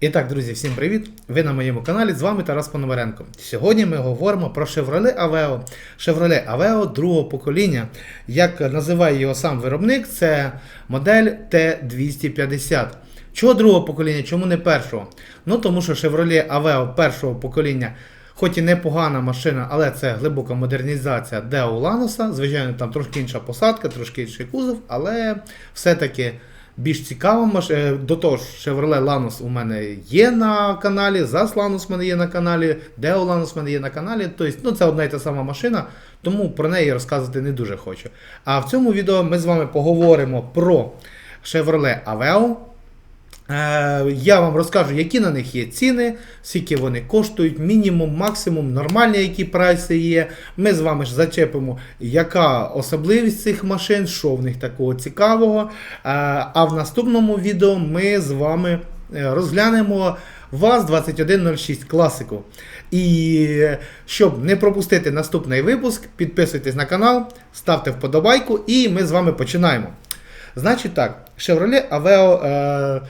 І так, друзі, всім привіт! Ви на моєму каналі, з вами Тарас Пономаренко. Сьогодні ми говоримо про Chevrolet Aveo. Chevrolet Aveo другого покоління. Як називає його сам виробник, це модель T250. Чого другого покоління, чому не першого? Ну тому що Chevrolet Aveo першого покоління, хоч і непогана машина, але це глибока модернізація Deo Lanos. Звичайно, там трошки інша посадка, трошки інший кузов, але все-таки більш цікава машина. До того ж, Chevrolet Lanos у мене є на каналі, ZAS Lanos у мене є на каналі, Deo Lanos у мене є на каналі. Тобто, ну, це одна і та сама машина, тому про неї розказувати не дуже хочу. А в цьому відео ми з вами поговоримо про Chevrolet Aveo. Е, Я вам розкажу, які на них є ціни, скільки вони коштують, мінімум, максимум, нормальні які прайси є. Ми з вами ж зачепимо, яка особливість цих машин, що в них такого цікавого. Е, А в наступному відео ми з вами е, розглянемо ВАЗ-2106 класику. І щоб не пропустити наступний випуск, підписуйтесь на канал, ставте вподобайку, і ми з вами починаємо. Значить так, Chevrolet Aveo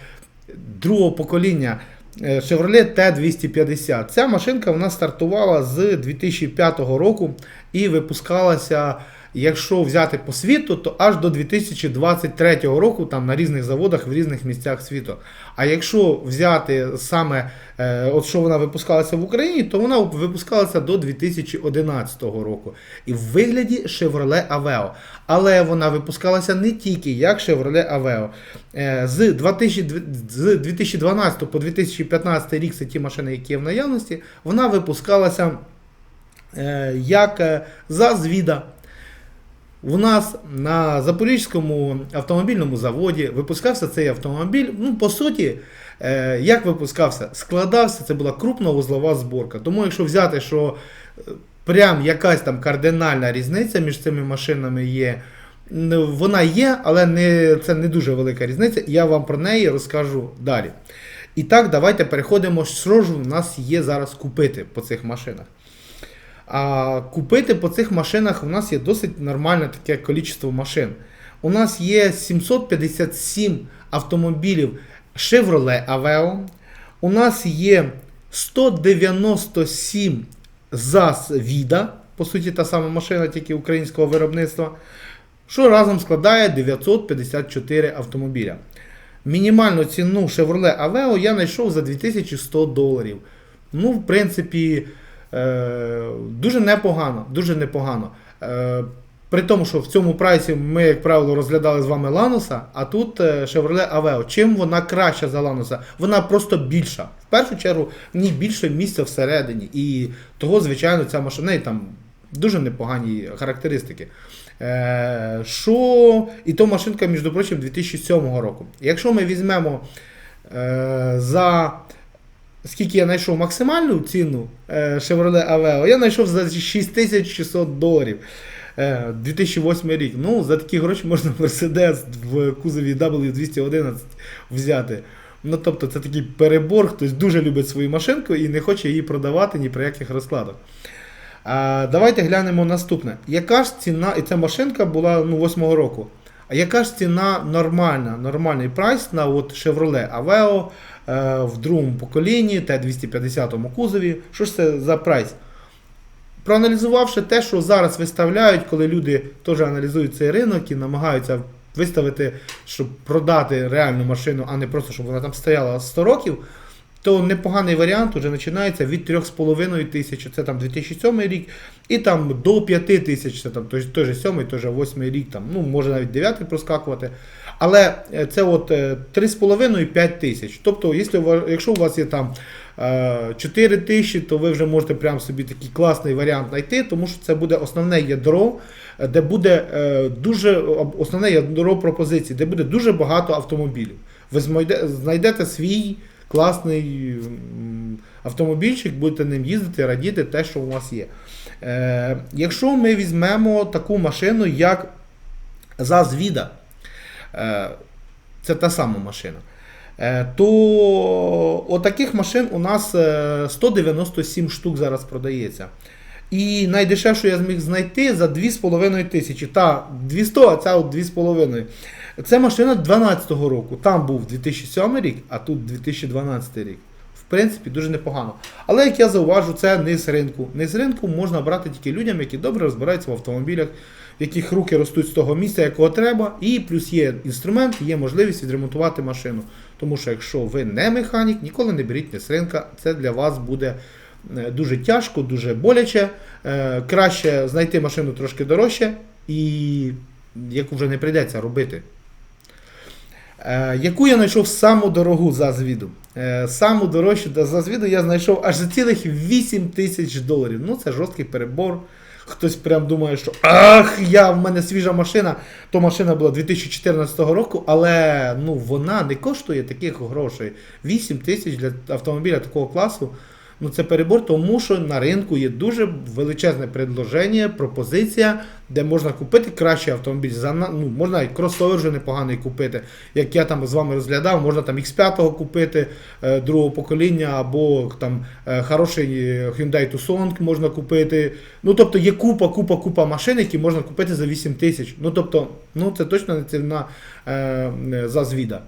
другого покоління е, Chevrolet T250. Ця машинка вона стартувала з 2005 року і випускалася, якщо взяти по світу, то аж до 2023 року там на різних заводах в різних місцях світу. А якщо взяти саме, е, от що вона випускалася в Україні, то вона випускалася до 2011 року. І в вигляді Chevrolet Aveo. Але вона випускалася не тільки як Chevrolet Aveo. Е, З 2000 з 2012 по 2015 рік це ті машини, які є в наявності, вона випускалася як е, за звіда. У нас на Запорізькому автомобільному заводі випускався цей автомобіль. Ну, по суті, е, як випускався, складався, це була крупна вузлова зборка. Тому, якщо взяти, що е, прям якась там кардинальна різниця між цими машинами є, вона є, але не, це не дуже велика різниця. Я вам про неї розкажу далі. І так, давайте переходимо, що ж у нас є зараз купити по цих машинах. А купити по цих машинах у нас є досить нормальне таке кількість машин. У нас є 757 автомобілів Chevrolet Aveo. У нас є 197 ZAS Vida, по суті, та сама машина, тільки українського виробництва, що разом складає 954 автомобіля. Мінімальну ціну Chevrolet Aveo я знайшов за 2100 доларів. Ну, в принципі, дуже непогано. Дуже непогано. Е, при тому, що в цьому прайсі ми, як правило, розглядали з вами Ланоса, а тут е, Chevrolet Aveo. Чим вона краща за Ланоса? Вона просто більша. В першу чергу, в ній більше місця всередині. І того, звичайно, ця машина неї там дуже непогані характеристики. Е, Що і то машинка, між прочим, 2007 року. Якщо ми візьмемо е, за скільки я знайшов максимальну ціну е, Chevrolet Aveo, я знайшов за 6600 доларів. Е, 2008 рік. Ну, за такі гроші можна Mercedes в кузові W211 взяти. Ну, тобто, це такий перебор, хтось дуже любить свою машинку і не хоче її продавати ні при яких розкладах. А, давайте глянемо наступне. Яка ж ціна, і ця машинка була ну, 8 року. А яка ж ціна нормальна, нормальний прайс на от Chevrolet Aveo е, в другому поколінні Т250 кузові? Що ж це за прайс? Проаналізувавши те, що зараз виставляють, коли люди теж аналізують цей ринок і намагаються виставити, щоб продати реальну машину, а не просто, щоб вона там стояла 100 років, то непоганий варіант вже починається від 3,5 тисяч, це там 2007 рік, і там до 5 тисяч, це там той, же 7, той же 8 рік, там, ну може навіть 9 проскакувати. Але е, це от е, 3,5 і 5 тисяч. Тобто, якщо, у вас- є там е, 4 тисячі, то ви вже можете прям собі такий класний варіант знайти, тому що це буде основне ядро, е, де буде е, дуже основне ядро пропозицій, де буде дуже багато автомобілів. Ви знайдете свій класний автомобільчик, будете ним їздити, радіти те, що у вас є. Е, якщо ми візьмемо таку машину, як Vida, е, це та сама машина. Е, То отаких машин у нас е, 197 штук зараз продається. І найдешевшу я зміг знайти за 2,5 тисячі. Та 200, а ця от 2,5. Це машина 12-го року. Там був 2007 рік, а тут 2012 рік. Принципі, дуже непогано. Але як я зауважу, це не з ринку. Не з ринку можна брати тільки людям, які добре розбираються в автомобілях, в яких руки ростуть з того місця, якого треба, і плюс є інструмент, є можливість відремонтувати машину. Тому що якщо ви не механік, ніколи не беріть не з ринка, це для вас буде е, дуже тяжко, дуже боляче. Е, Краще знайти машину трошки дорожче і яку вже не прийдеться робити. Е, яку я знайшов саму дорогу за звіду? Е, саму дорожчу за звіду я знайшов аж за цілих 8 тисяч доларів. Ну, це жорсткий перебор. Хтось прям думає, що ах, я в мене свіжа машина. То машина була 2014 року, але ну, вона не коштує таких грошей. 8 тисяч для автомобіля такого класу. Ну, це перебор, тому що на ринку є дуже величезне предложення, пропозиція, де можна купити кращий автомобіль. За, ну, можна і кросовер вже непоганий купити. Як я там з вами розглядав, можна там X5 купити е, другого покоління, або там е, хороший е, Hyundai Tucson можна купити. Ну, тобто є купа, купа, купа машин, які можна купити за 8 тисяч. Ну, тобто, ну, це точно не ціна за звіда.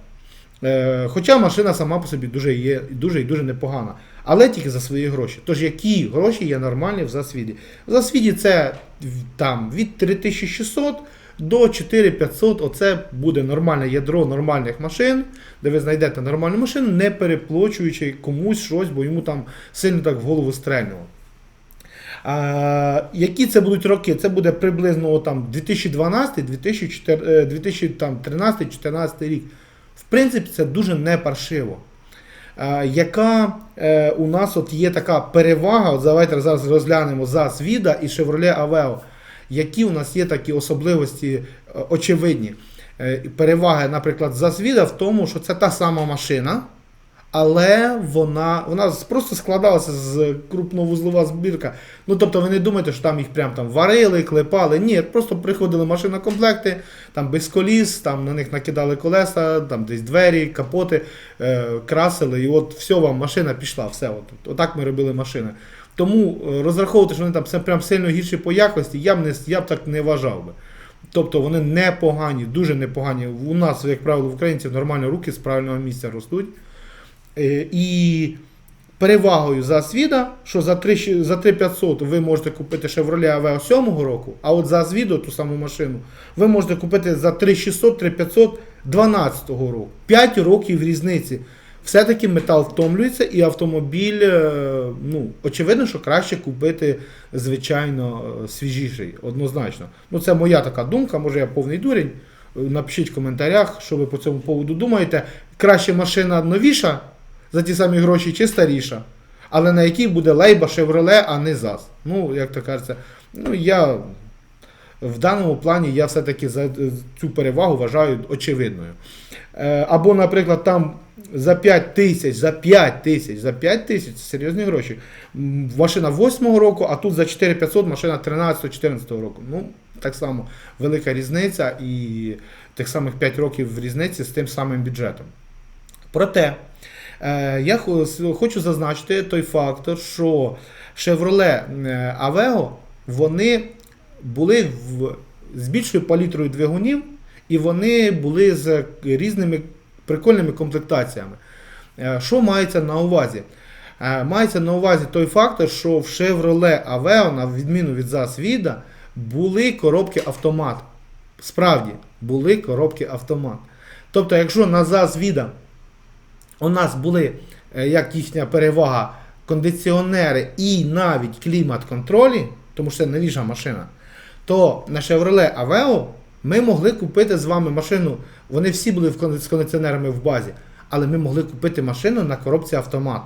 Хоча машина сама по собі дуже є дуже і дуже непогана. Але тільки за свої гроші. Тож які гроші є нормальні в засвіді? В засвіді це там від 3600 до 4500. Оце буде нормальне ядро нормальних машин, де ви знайдете нормальну машину, не переплачуючи комусь щось, бо йому там сильно так в голову стрельнуло. А, які це будуть роки? Це буде приблизно там 2012, 2013, 2014 рік. В принципі, це дуже не паршиво. Е, яка е, у нас от є така перевага, от давайте зараз розглянемо за Свіда і Chevrolet Aveo. Які у нас є такі особливості е, очевидні? Перевага, наприклад, за Свіда в тому, що це та сама машина, але вона, вона просто складалася з крупновузлова збірка. Ну тобто ви не думаєте, що там їх прям там варили, клепали. Ні, просто приходили машина комплекти, там без коліс, там на них накидали колеса, там десь двері, капоти, е, красили, і от все вам машина пішла, все. От, отак ми робили машини. Тому е, розраховувати, що вони там прям сильно гірші по якості, я б не я б так не вважав би. Тобто вони непогані, дуже непогані. У нас, як правило, в українців нормально руки з правильного місця ростуть. Е, І перевагою за Свіда, що за 3, щ- за 3500 ви можете купити Chevrolet Aveo 7 року, а от за Свіду, ту саму машину, ви можете купити за 3600 3500 12 року. 5 років різниці. Все-таки метал втомлюється і автомобіль, е, ну, очевидно, що краще купити, звичайно, е, свіжіший, однозначно. Ну, це моя така думка, може я повний дурень. Напишіть в коментарях, що ви по цьому поводу думаєте. Краще машина новіша за ті самі гроші чи старіша, але на якій буде лейба Chevrolet, а не ЗАЗ. Ну, як то кажеться, ну я в даному плані я все-таки за цю перевагу вважаю очевидною. Е, Або, наприклад, там за 5 тисяч, за 5 тисяч, за 5 тисяч це серйозні гроші. Машина 8-го року, а тут за 4500 машина 13-14 року. Ну, так само велика різниця і тих самих 5 років в різниці з тим самим бюджетом. Проте, я хочу зазначити той фактор, що Chevrolet е, Aveo вони були в, з більшою палітрою двигунів, і вони були з різними прикольними комплектаціями. Е, Що мається на увазі? Е, Мається на увазі той фактор, що в Chevrolet Aveo, на відміну від ZAS Vida, були коробки автомат. Справді, були коробки автомат. Тобто, якщо на ZAS Vida у нас були е, як їхня перевага кондиціонери і навіть клімат-контролі, тому що це новіша машина, то на Chevrolet Aveo ми могли купити з вами машину. Вони всі були з кондиціонерами в базі, але ми могли купити машину на коробці автомат.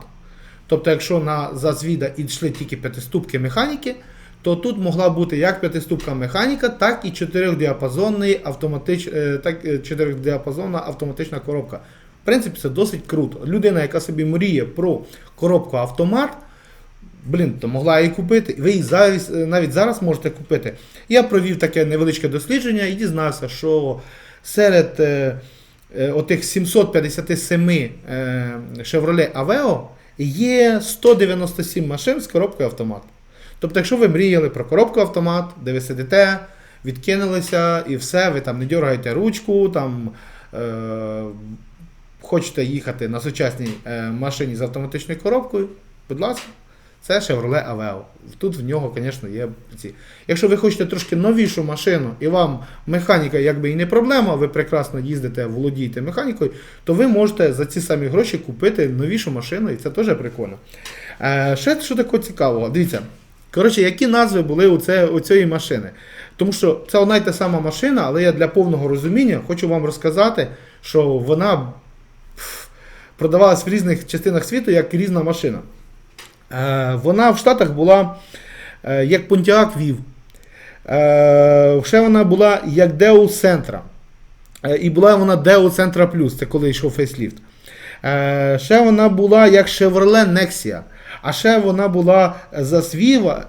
Тобто, якщо на зазвіда йшли тільки п'ятиступки механіки, то тут могла бути як п'ятиступка механіка, так і автоматич... е, е, чотирьохдіапазонна автоматична коробка. Принципі, це досить круто. Людина, яка собі мріє про коробку автомат, блін, то могла її купити. Ви її зараз, е, навіть зараз можете купити. Я провів таке невеличке дослідження і дізнався, що серед е, е, отих 757 е, Aveo є 197 машин з коробкою автомат. Тобто, якщо ви мріяли про коробку автомат, де ви сидите, відкинулися і все, ви там не дергаєте ручку, там е, хочете їхати на сучасній е, машині з автоматичною коробкою, будь ласка, це Chevrolet Aveo. Тут в нього, звісно, є ці. Якщо ви хочете трошки новішу машину і вам механіка якби і не проблема, ви прекрасно їздите, володієте механікою, то ви можете за ці самі гроші купити новішу машину, і це теж прикольно. Е, ще що такого цікавого? Дивіться. Коротше, які назви були у, це, у цієї машини? Тому що це одна й та сама машина, але я для повного розуміння хочу вам розказати, що вона продавалась в різних частинах світу як різна машина. Е, вона в Штатах була е, як Pontiac Viv. Е, ще вона була як Deus Sentra. І була вона Deus Sentra Plus, це коли йшов фейсліфт. Ще вона була як Chevrolet Nexia. А ще вона була за Свіва,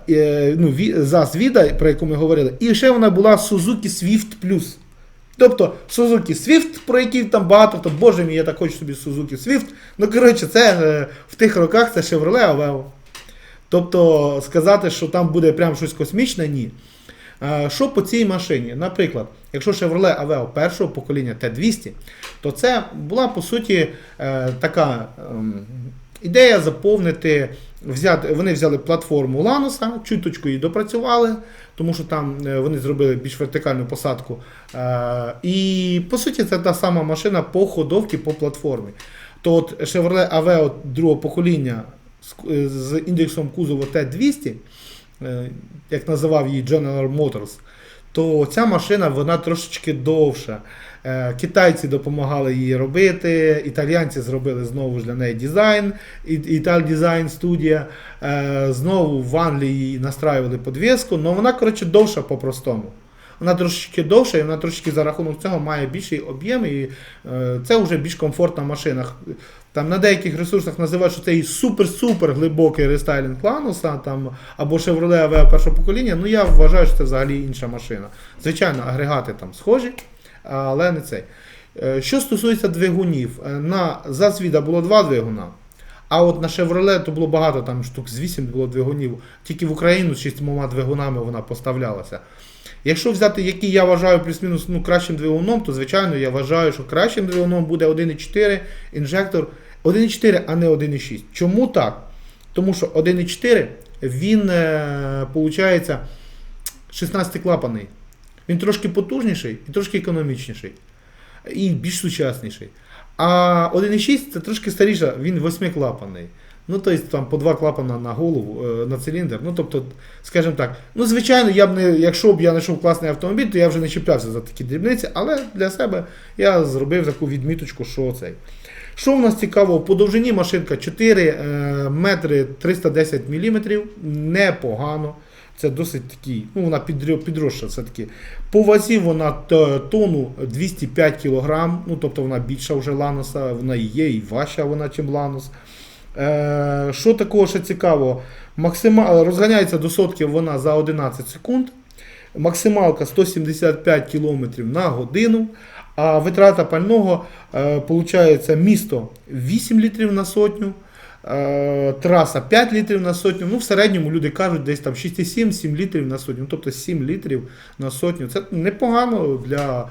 ну, за Свіда, про яку ми говорили, і ще вона була Suzuki Swift Plus. Тобто Suzuki Swift, про який там багато, то боже мій, я так хочу собі Suzuki Swift. Ну, коротше, це е, в тих роках це Chevrolet Aveo. Тобто сказати, що там буде прям щось космічне, ні. Е, Що по цій машині? Наприклад, якщо Chevrolet Aveo першого покоління T200, то це була по суті е, така ем, ідея заповнити. Взяти, вони взяли платформу Ланоса, чуточку її допрацювали, тому що там е, вони зробили більш вертикальну посадку. Е, і по суті це та сама машина по ходовці по платформі. То от Chevrolet Aveo другого покоління з, е, індексом кузова T200, е, як називав її General Motors, то ця машина вона трошечки довша. Е, Китайці допомагали її робити, італійці зробили знову ж для неї дизайн, Італь Дизайн студія. Е, Знову в Англії настраювали подвіску, але вона, коротше, довша по-простому. Вона трошечки довша, і вона трошечки за рахунок цього має більший об'єм, і е, це вже більш комфортна машина. Там на деяких ресурсах називають, що це і супер-супер глибокий рестайлінг Лануса, там, або Chevrolet Aveo першого покоління. Ну я вважаю, що це взагалі інша машина. Звичайно, агрегати там схожі, але не цей. Е, Що стосується двигунів, е, на Засвіда було два двигуна. А от на Chevrolet то було багато, там штук з 8 було двигунів. Тільки в Україну з шістьма двигунами вона поставлялася. Якщо взяти, який я вважаю плюс-мінус ну, кращим двигуном, то звичайно я вважаю, що кращим двигуном буде 1.4 інжектор 1.4, а не 1.6. Чому так? Тому що 1.4 він е, виходить 16-клапаний. Він трошки потужніший і трошки економічніший. І більш сучасніший. А 1.6 це трошки старіше, він 8-клапаний. Ну, тобто там по два клапана на голову, е, на циліндр. Ну, тобто, скажімо так, ну, звичайно, я б не, якщо б я знайшов класний автомобіль, то я вже не чіплявся за такі дрібниці, але для себе я зробив таку відміточку, що цей. Що в нас цікаво, по довжині машинка 4 е, метри 310 мм, непогано. Це досить такий, ну вона підросша все-таки. По вазі вона тонну 205 кг, ну тобто вона більша вже Ланоса, вона і є, і важча вона, чим Ланос. Е, що такого ще цікаво? Максима... Розганяється до сотки вона за 11 секунд. Максималка 175 км на годину. А витрата пального е, получається місто 8 літрів на сотню. е, Траса 5 літрів на сотню. Ну, в середньому люди кажуть, десь там 6,7-7 літрів на сотню. Ну, тобто 7 літрів на сотню. Це непогано для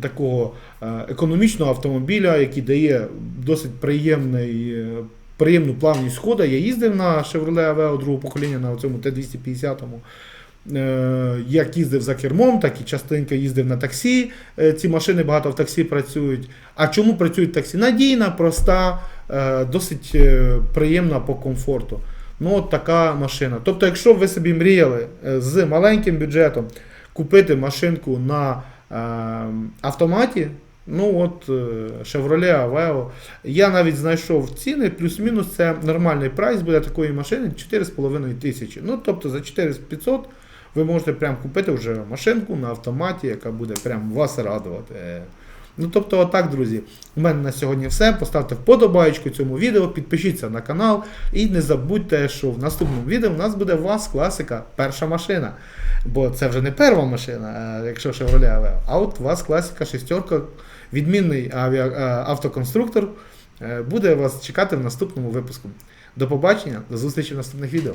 такого е, економічного автомобіля, який дає досить приємний, е, приємну плавність хода. Я їздив на Chevrolet Aveo другого покоління на цьому Т-250. Е, Як їздив за кермом, так і частенько їздив на таксі. Е, Ці машини багато в таксі працюють. А чому працюють таксі? Надійна, проста, е, досить приємна по комфорту. Ну, от така машина. Тобто, якщо ви собі мріяли з маленьким бюджетом купити машинку на е, автоматі, ну от е, Chevrolet Aveo, я навіть знайшов ціни, плюс-мінус це нормальний прайс буде такої машини 4,5 тисячі. Ну, тобто за 4500 ви можете прям купити вже машинку на автоматі, яка буде прям вас радувати. Ну, тобто, отак, друзі, у мене на сьогодні все. Поставте вподобайку цьому відео, підпишіться на канал і не забудьте, що в наступному відео у нас буде ВАЗ класика перша машина. Бо це вже не перша машина, якщо Chevrolet Aveo, а от ВАЗ класика шестерка, відмінний авіа, автоконструктор, е, буде вас чекати в наступному випуску. До побачення, до зустрічі в наступних відео.